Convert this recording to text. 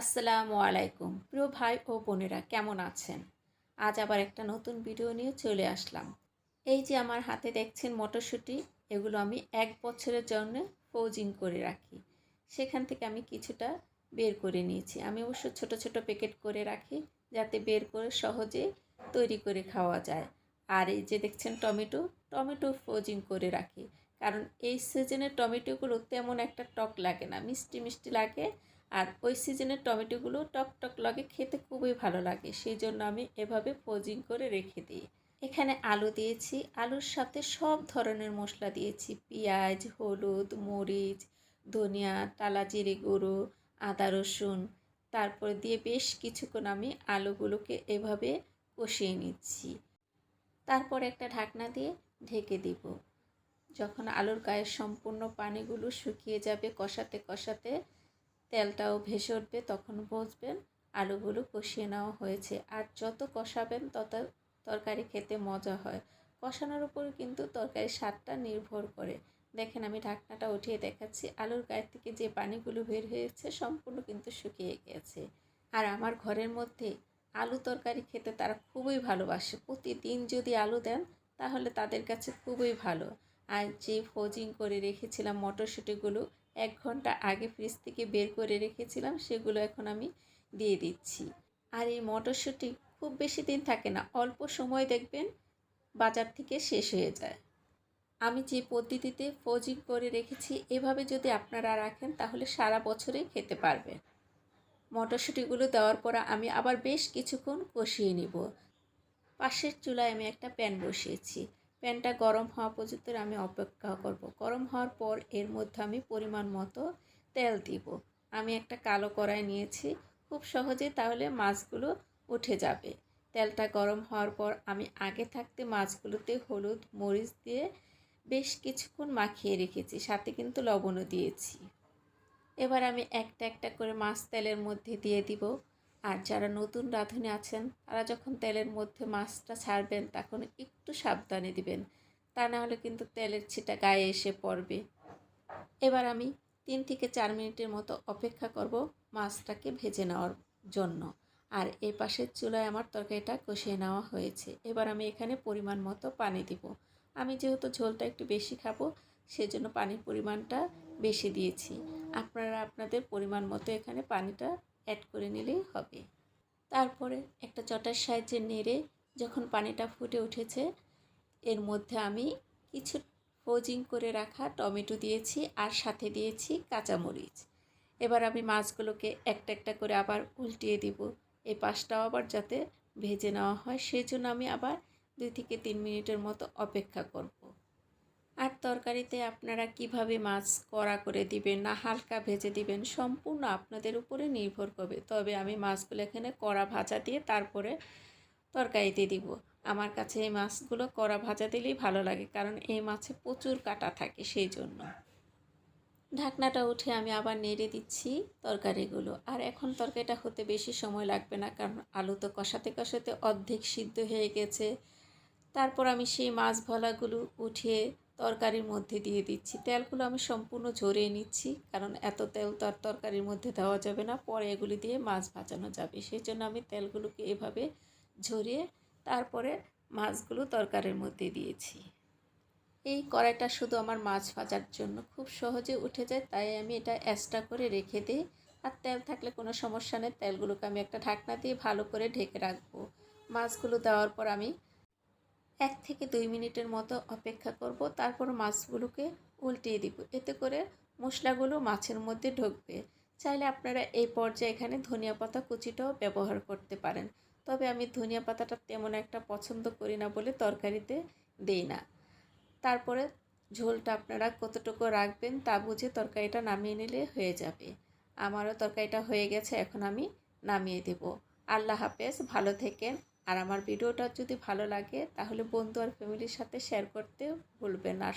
আসসালামু আলাইকুম। প্রিয় ভাই ও বোনেরা, কেমন আছেন? আজ আবার একটা নতুন ভিডিও নিয়ে চলে আসলাম। এই যে আমার হাতে দেখছেন মটরশুঁটি, এগুলো আমি এক বছরের জন্য ফ্রোজিং করে রাখি। সেখান থেকে আমি কিছুটা বের করে নিয়েছি। আমি অবশ্য ছোট ছোট প্যাকেট করে রাখি, যাতে বের করে সহজে তৈরি করে খাওয়া যায়। আর এই যে দেখছেন টমেটো টমেটো ফ্রোজিং করে রাখি। কারণ এই সিজনে টমেটোগুলো তেমন একটা টক লাগে না, মিষ্টি মিষ্টি লাগে আর ওই সিজনের টমেটোগুলো টক টক লাগে, খেতে খুবই ভালো লাগে সেই জন্য আমি এভাবে ফ্রোজিং করে রেখে দিই। এখানে আলু দিয়েছি, আলুর সাথে সব ধরনের মশলা দিয়েছি, পেঁয়াজ, হলুদ, মরিচ, ধনিয়া টালা জিরে গুঁড়ো, আদা রসুন, তারপর দিয়ে বেশ কিছুক্ষণ আমি আলুগুলোকে এভাবে কষিয়ে নিচ্ছি। তারপর একটা ঢাকনা দিয়ে ঢেকে দিব। যখন আলুর গায়ের সম্পূর্ণ পানিগুলো শুকিয়ে যাবে কষাতে কষাতে তেলটাও ভেসে উঠবে তখন বুঝবেন আলুগুলো কষিয়ে নেওয়া হয়েছে। আর যত কষাবেন, তত তরকারি খেতে মজা হয়। কষানোর উপর কিন্তু তরকারির স্বাদটা নির্ভর করে। দেখেন, আমি ঢাকনাটা উঠিয়ে দেখাচ্ছি। আলুর গায়ের থেকে যে পানিগুলো বের হয়েছে, সম্পূর্ণ কিন্তু শুকিয়ে গিয়েছে আর আমার ঘরের মধ্যে আলু তরকারি খেতে তারা খুবই ভালোবাসে। প্রতিদিন যদি আলু দেন, তাহলে তাদের কাছে খুবই ভালো। আর যে ফোজিং করে রেখেছিলাম মটরশুঁটিগুলো এক ঘণ্টা আগে ফ্রিজ থেকে বের করে রেখেছিলাম, সেগুলো এখন আমি দিয়ে দিচ্ছি। আর এই মটরশুঁটি খুব বেশি দিন থাকে না, অল্প সময় দেখবেন বাজার থেকে শেষ হয়ে যায়। আমি যে পদ্ধতিতে ফ্রোজিং করে রেখেছি, এভাবে যদি আপনারা রাখেন, তাহলে সারা বছরেই খেতে পারবেন। মটরশুঁটিগুলো দেওয়ার পর আমি আবার বেশ কিছুক্ষণ কষিয়ে নিব। পাশের চুলায় আমি একটা প্যান বসিয়েছি। প্যানটা গরম হওয়া পর্যন্ত আমি অপেক্ষা করব। গরম হওয়ার পর এর মধ্যে আমি পরিমাণ মতো তেল দিব। আমি একটা কালো কড়াই নিয়েছি। খুব সহজে তাহলে মাছগুলো উঠে যাবে। তেলটা গরম হওয়ার পর আমি আগে থাকতে মাছগুলোতে হলুদ, মরিচ দিয়ে বেশ কিছুক্ষণ মাখিয়ে রেখেছি। সাথে কিন্তু লবণও দিয়েছি। এবার আমি একটা একটা করে মাছ তেলের মধ্যে দিয়ে দিব। আর যারা নতুন রাঁধুনি আছেন, তারা যখন তেলের মধ্যে মাছটা ছাড়বেন, তখন একটু সাবধানে দিবেন। তা না হলে কিন্তু তেলের ছিটা গায়ে এসে পড়বে। এবার আমি তিন থেকে চার মিনিটের মতো অপেক্ষা করব মাছটাকে ভেজে নেওয়ার জন্য। আর এই পাশের চুলায় আমার তরকারিটা কষিয়ে নেওয়া হয়েছে। এবার আমি এখানে পরিমাণ মতো পানি দিব। আমি যেহেতু ঝোলটা একটু বেশি খাব, সেজন্য পানির পরিমাণটা বেশি দিয়েছি। আপনারা আপনাদের পরিমাণ মতো এখানে পানিটা অ্যাড করে নিলেই হবে। তারপরে একটা চটার সাহায্যে নেড়ে যখন পানিটা ফুটে উঠেছে, এর মধ্যে আমি কিছু ফোজিং করে রাখা টমেটো দিয়েছি আর সাথে দিয়েছি কাঁচামরিচ। এবার আমি মাছগুলোকে একটা একটা করে আবার উল্টিয়ে দিব। এই পাশটাও আবার যাতে ভেজে নেওয়া হয় সেই জন্য আমি আবার দুই থেকে তিন মিনিটের মতো অপেক্ষা করব। আর তরকারিতে আপনারা কীভাবে মাছ কড়া করে দিবেন না হালকা ভেজে দিবেন সম্পূর্ণ আপনাদের উপরে নির্ভর করবে। তবে আমি মাছগুলো এখানে কড়া ভাজা দিয়ে তারপরে তরকারিতে দিব। আমার কাছে এই মাছগুলো কড়া ভাজা দিলেই ভালো লাগে, কারণ এই মাছে প্রচুর কাটা থাকে সেই জন্য। ঢাকনাটা উঠে আমি আবার নেড়ে দিচ্ছি তরকারিগুলো। আর এখন তরকারিটা হতে বেশি সময় লাগবে না, কারণ আলু তো কষাতে কষাতে অর্ধেক সিদ্ধ হয়ে গেছে। তারপর আমি সেই মাছ ভলাগুলো উঠিয়ে তরকারির মধ্যে দিয়ে দিচ্ছি। তেলগুলো আমি সম্পূর্ণ ঝরিয়ে নিচ্ছি, কারণ এত তেল তো আর তরকারির মধ্যে দেওয়া যাবে না। পরে এগুলি দিয়ে মাছ ভাজানো যাবে। সেই জন্য আমি তেলগুলোকে এভাবে ঝরিয়ে তারপরে মাছগুলো তরকারির মধ্যে দিয়েছি। এই কড়াইটা শুধু আমার মাছ ভাজার জন্য খুব সহজে উঠে যায়, তাই আমি এটা এক্সট্রা করে রেখে দিই। আর তেল থাকলে কোনো সমস্যা নেই, তেলগুলোকে আমি একটা ঢাকনা দিয়ে ভালো করে ঢেকে রাখব। মাছগুলো দেওয়ার পর আমি এক থেকে দুই মিনিটের মতো অপেক্ষা করব, তারপর মাছগুলোকে উল্টিয়ে দিব। এতে করে মশলাগুলো মাছের মধ্যে ঢুকবে। চাইলে আপনারা এই পর্যায়ে এখানে ধনিয়া পাতা কুচিটাও ব্যবহার করতে পারেন। তবে আমি ধনিয়া পাতাটা তেমন একটা পছন্দ করি না বলে তরকারিতে দেই না। তারপরে ঝোলটা আপনারা কতটুকু রাখবেন তা বুঝে তরকারিটা নামিয়ে নিলে হয়ে যাবে। আমারও তরকারিটা হয়ে গেছে, এখন আমি নামিয়ে দেব। আল্লাহ হাফেজ, ভালো থেকেন। আর আমার ভিডিওটা যদি ভালো লাগে, তাহলে বন্ধু আর ফ্যামিলির সাথে শেয়ার করতে ভুলবেন আর